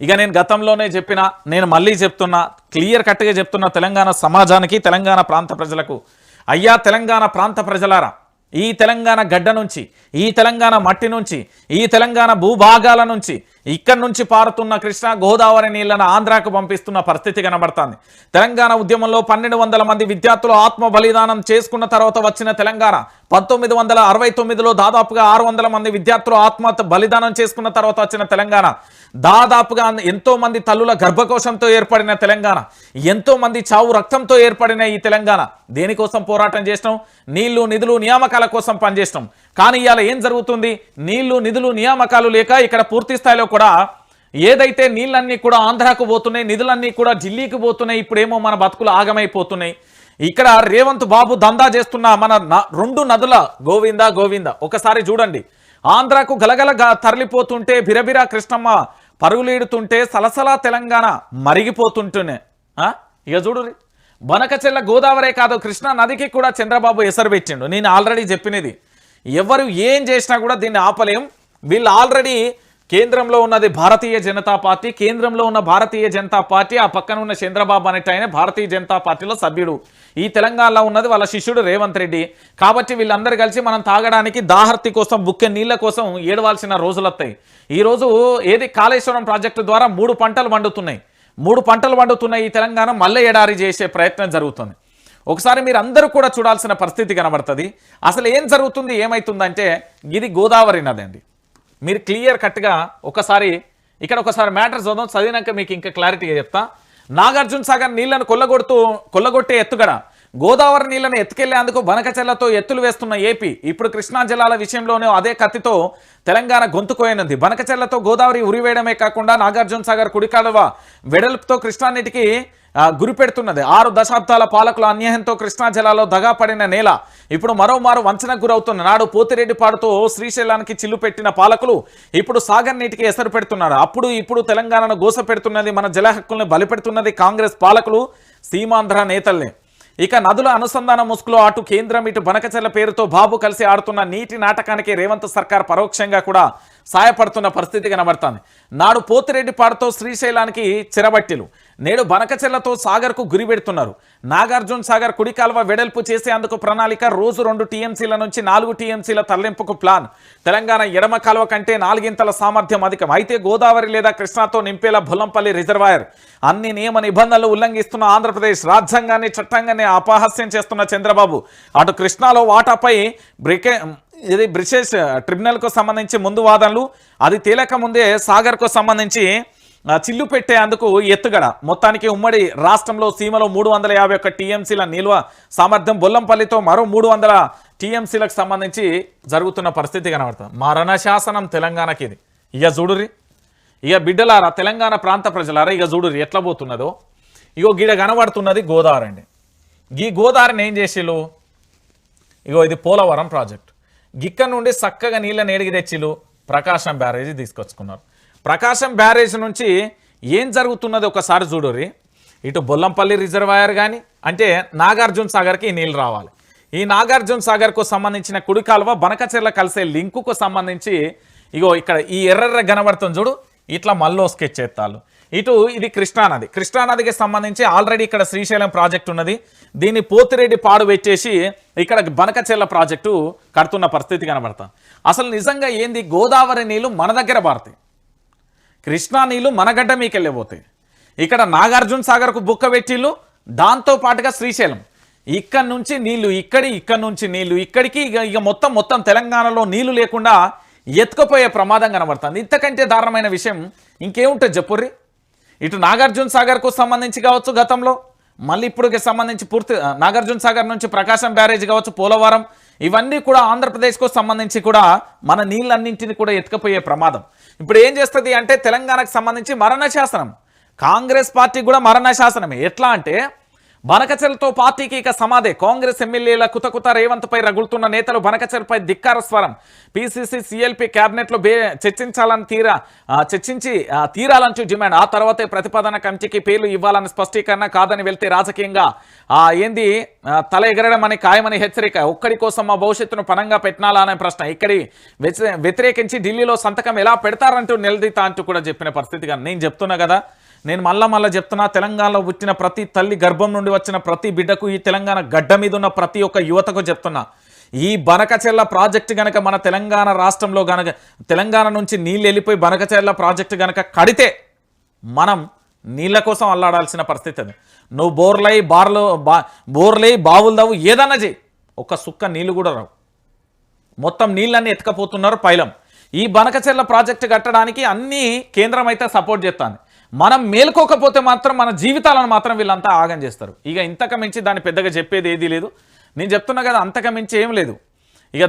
ఇక నేను గతంలోనే చెప్పిన నేను మళ్ళీ చెప్తున్నా క్లియర్ కట్గా చెప్తున్నా తెలంగాణ సమాజానికి తెలంగాణ ప్రాంత ప్రజలకు. అయ్యా తెలంగాణ ప్రాంత ప్రజలారా ఈ తెలంగాణ గడ్డ నుంచి ఈ తెలంగాణ మట్టి నుంచి ఈ తెలంగాణ భూభాగాల నుంచి ఇక్కడి నుంచి పారుతున్న కృష్ణా గోదావరి నీళ్ళను ఆంధ్రాకు పంపిస్తున్న పరిస్థితి కనబడుతుంది. తెలంగాణ ఉద్యమంలో పన్నెండు వందల మంది విద్యార్థులు ఆత్మ బలిదానం చేసుకున్న తర్వాత వచ్చిన తెలంగాణ పంతొమ్మిది వందల అరవై తొమ్మిదిలో దాదాపుగా ఆరు వందల మంది విద్యార్థులు ఆత్మ బలిదానం చేసుకున్న తర్వాత వచ్చిన తెలంగాణ దాదాపుగా ఎంతో మంది తల్లుల గర్భకోశంతో ఏర్పడిన తెలంగాణ ఎంతో మంది చావు రక్తంతో ఏర్పడిన ఈ తెలంగాణ. దేనికోసం పోరాటం చేసినాం? నీళ్ళు నిధులు నియామకాల కోసం పనిచేసినాం. కానీ ఇవాళ ఏం జరుగుతుంది? నీళ్ళు నిధులు నియామకాలు లేక ఇక్కడ పూర్తి స్థాయిలో కూడా ఏదైతే నీళ్ళన్నీ కూడా ఆంధ్రాకు పోతున్నాయి నిధులన్నీ కూడా ఢిల్లీకి పోతున్నాయి ఇప్పుడేమో మన బతుకులు ఆగమైపోతున్నాయి. ఇక్కడ రేవంత్ బాబు దందా చేస్తున్న మన న- రెండు నదుల గోవింద గోవింద. ఒకసారి చూడండి. ఆంధ్రాకు గలగల తరలిపోతుంటే బిరబిరా కృష్ణమ్మ పరుగులీడుతుంటే సలసలా తెలంగాణ మరిగిపోతుంటేనే. ఇక చూడు బనకచెల్ల గోదావరే కాదు కృష్ణా నదికి కూడా చంద్రబాబు ఎసరు పెట్టిండు. నేను ఆల్రెడీ చెప్పినది. ఎవరు ఏం చేసినా కూడా దీన్ని ఆపలేం. వీళ్ళు ఆల్రెడీ కేంద్రంలో ఉన్నది భారతీయ జనతా పార్టీ కేంద్రంలో ఉన్న భారతీయ జనతా పార్టీ ఆ పక్కన ఉన్న చంద్రబాబు అనేట ఆయన భారతీయ జనతా పార్టీలో సభ్యుడు. ఈ తెలంగాణలో ఉన్నది వాళ్ళ శిష్యుడు రేవంత్ రెడ్డి. కాబట్టి వీళ్ళందరూ కలిసి మనం తాగడానికి దాహర్తి కోసం బుక్కె నీళ్ళ కోసం ఏడవాల్సిన రోజులు వస్తాయి ఈ రోజు ఏది కాళేశ్వరం ప్రాజెక్టు ద్వారా మూడు పంటలు పండుతున్నాయి. మూడు పంటలు పండుతున్నాయి ఈ తెలంగాణ మళ్ళీ ఎడారి చేసే ప్రయత్నం జరుగుతుంది. ఒకసారి మీరు అందరూ కూడా చూడాల్సిన పరిస్థితి కనబడుతుంది. అసలు ఏం జరుగుతుంది ఏమవుతుందంటే ఇది గోదావరి నది అండి. మీరు క్లియర్ కట్గా ఒకసారి ఇక్కడ ఒకసారి మ్యాటర్ చదువు చదివినాక మీకు ఇంకా క్లారిటీగా చెప్తా. నాగార్జున సాగర్ నీళ్ళను కొల్లగొడుతూ కొల్లగొట్టే ఎత్తుగడ. గోదావరి నీళ్ళను ఎత్తుకెళ్ళేందుకు బనకచెల్లతో ఎత్తులు వేస్తున్న ఏపీ ఇప్పుడు కృష్ణా జిల్లాల విషయంలోనే అదే కత్తితో తెలంగాణ గొంతుకోయనుంది బనకచెల్లతో గోదావరి ఉరివేయడమే కాకుండా నాగార్జున సాగర్ కుడికాడవ వెడల్పుతో కృష్ణా నీటికి గురిపెడుతున్నది ఆరు దశాబ్దాల పాలకుల అన్యాయంతో కృష్ణా జలాలో దగా పడిన నేల ఇప్పుడు మరోమారు వంచనకు గురవుతున్న నాడు పోతిరెడ్డి పాడుతూ శ్రీశైలానికి చిల్లు పెట్టిన పాలకులు ఇప్పుడు సాగర్ నీటికి ఎసరు పెడుతున్నారు. అప్పుడు ఇప్పుడు తెలంగాణను గోస పెడుతున్నది మన జల హక్కుల్ని బలిపెడుతున్నది కాంగ్రెస్ పాలకులు సీమాంధ్ర నేతల్ని. ఇక నదుల అనుసంధాన ముసుగులో అటు కేంద్రం ఇటు బనకచర్ల పేరుతో బాబు కలిసి ఆడుతున్న నీటి నాటకానికి రేవంత్ సర్కార్ పరోక్షంగా కూడా సాయపడుతున్న పరిస్థితి కనబడుతుంది. నాడు పోతిరెడ్డిపాడుతో శ్రీశైలానికి చిరబట్టిలు. నేడు బనకచెల్లతో సాగర్కు గురి పెడుతున్నారు. నాగార్జున సాగర్ కుడి కాల్వ వెడల్పు చేసేందుకు ప్రణాళిక రోజు రెండు టీఎంసీల నుంచి నాలుగు టీఎంసీల తరలింపుకు ప్లాన్. తెలంగాణ ఎడమ కాలువ కంటే నాలుగింతల సామర్థ్యం అధికం. అయితే గోదావరి లేదా కృష్ణాతో నింపేలా బుల్లంపల్లి రిజర్వాయర్. అన్ని నియమ నిబంధనలు ఉల్లంఘిస్తున్న ఆంధ్రప్రదేశ్ రాజ్యాంగాన్ని చట్టంగానే అపహాస్యం చేస్తున్న చంద్రబాబు. అటు కృష్ణాలో వాటాపై బ్రికే ఇది బ్రిటిష్ ట్రిబ్యునల్కు సంబంధించి ముందు వాదనలు అది తేలక ముందే సాగర్కు సంబంధించి చిల్లు చిల్లు పెట్టేందుకు ఎత్తుగడ. మొత్తానికి ఉమ్మడి రాష్ట్రంలో సీమలో మూడు వందల యాభై ఒక్క టీఎంసీల నిల్వ సామర్థ్యం బొల్లంపల్లితో మరో మూడు వందల టీఎంసీలకు సంబంధించి జరుగుతున్న పరిస్థితి కనబడుతుంది. మరణ శాసనం తెలంగాణకి ఇది. ఇక చూడురి ఇక బిడ్డలారా తెలంగాణ ప్రాంత ప్రజలారా ఇక చూడురి ఎట్లా పోతున్నదో. ఇగో గీడ కనబడుతున్నది గోదావరి అండి. ఈ గోదావరిని ఏం చేసేలు ఇగో ఇది పోలవరం ప్రాజెక్ట్. గిక్క నుండి చక్కగా నీళ్ళని ఏడిగి తెచ్చిలు ప్రకాశం బ్యారేజీ తీసుకొచ్చుకున్నారు. ప్రకాశం బ్యారేజ్ నుంచి ఏం జరుగుతున్నది ఒకసారి చూడుర్రి ఇటు బొల్లంపల్లి రిజర్వాయర్ కానీ అంటే నాగార్జున సాగర్కి ఈ నీళ్ళు రావాలి. ఈ నాగార్జున సాగర్కు సంబంధించిన కుడి కాలువ బనకచెర్ల కలిసే లింకుకు సంబంధించి ఇగో ఇక్కడ ఈ ఎర్రెర్ర కనబడుతుంది చూడు. ఇట్లా మళ్ళీ స్కెచ్ చేస్తాలు ఇటు ఇది కృష్ణానది కృష్ణానదికి సంబంధించి ఆల్రెడీ ఇక్కడ శ్రీశైలం ప్రాజెక్ట్ ఉన్నది. దీన్ని పోతిరెడ్డి పాడు పెట్టేసి ఇక్కడ బనకచెల్ల ప్రాజెక్టు కడుతున్న పరిస్థితి కనబడతాం. అసలు నిజంగా ఏంది? గోదావరి నీళ్ళు మన దగ్గర పారుతాయి. కృష్ణా నీళ్ళు మనగడ్డ మీకు వెళ్ళిపోతాయి ఇక్కడ నాగార్జున సాగర్కు బుక్క పెట్టిళ్ళు దాంతో పాటుగా శ్రీశైలం. ఇక్కడ నుంచి నీళ్ళు ఇక్కడి ఇక్కడ నుంచి నీళ్ళు ఇక్కడికి ఇక ఇక మొత్తం మొత్తం తెలంగాణలో నీళ్ళు లేకుండా ఎత్తుకుపోయే ప్రమాదం కనబడుతుంది. ఇంతకంటే దారుణమైన విషయం ఇంకేముంటుంది చెప్పుర్రి ఇటు నాగార్జున సాగర్కు సంబంధించి కావచ్చు గతంలో మళ్ళీ ఇప్పుడుకి సంబంధించి పూర్తి నాగార్జున సాగర్ నుంచి ప్రకాశం బ్యారేజ్ కావచ్చు పోలవరం ఇవన్నీ కూడా ఆంధ్రప్రదేశ్కు సంబంధించి కూడా మన నీళ్ళన్నింటిని కూడా ఎత్తుకపోయే ప్రమాదం. ఇప్పుడు ఏం చేస్తుంది అంటే తెలంగాణకు సంబంధించి మరణ శాసనం. కాంగ్రెస్ పార్టీ కూడా మరణ శాసనమే. ఎట్లా అంటే బనకచెలతో పార్టీకి ఇక సమాధే. కాంగ్రెస్ ఎమ్మెల్యేల కుతకుత రేవంత్పై రగులుతున్న నేతలు బనకచెలపై ధిక్కార స్వరం. పీసీసీ సీఎల్పీ క్యాబినెట్లో బే చర్చించాలని తీరా చర్చించి తీరాలంటూ డిమాండ్. ఆ తర్వాతే ప్రతిపాదన కమిటీకి పేర్లు ఇవ్వాలని స్పష్టీకరణ కాదని వెళ్తే రాజకీయంగా ఏంది తల ఎగరడం అని ఖాయమని హెచ్చరిక. ఒక్కడి కోసం మా భవిష్యత్తును పనంగా పెట్టినాలా అనే ప్రశ్న. ఇక్కడి వ్యతిరే- వ్యతిరేకించి ఢిల్లీలో సంతకం ఎలా పెడతారంటూ నిలదీతా అంటూ కూడా చెప్పిన పరిస్థితి కానీ నేను చెప్తున్నా కదా. నేను మళ్ళా మళ్ళా చెప్తున్నా తెలంగాణలో పుట్టిన ప్రతి తల్లి గర్భం నుండి వచ్చిన ప్రతి బిడ్డకు ఈ తెలంగాణ గడ్డ మీద ఉన్న ప్రతి ఒక్క యువతకు చెప్తున్నా. ఈ బనకచెర్ల ప్రాజెక్టు గనక మన తెలంగాణ రాష్ట్రంలో గనక తెలంగాణ నుంచి నీళ్ళు వెళ్ళిపోయి బనకచెర్ల ప్రాజెక్టు గనక కడితే మనం నీళ్ళ కోసం అల్లాడాల్సిన పరిస్థితి అది. నువ్వు బోర్లై బార్లో బా బోర్లై బావులు దావు ఏదన్నా చేయి ఒక సుక్క నీళ్ళు కూడా రావు. మొత్తం నీళ్ళన్నీ ఎత్తుకపోతున్నారు పైలం. ఈ బనకచెర్ల ప్రాజెక్టు కట్టడానికి అన్ని కేంద్రం అయితే సపోర్ట్ చేస్తాను మనం మేల్కోకపోతే మాత్రం మన జీవితాలను మాత్రం వీళ్ళంతా ఆగం చేస్తారు. ఇక ఇంతకు మించి దాన్ని పెద్దగా చెప్పేది ఏదీ లేదు. నేను చెప్తున్నా కదా అంతకు మించి ఏం లేదు.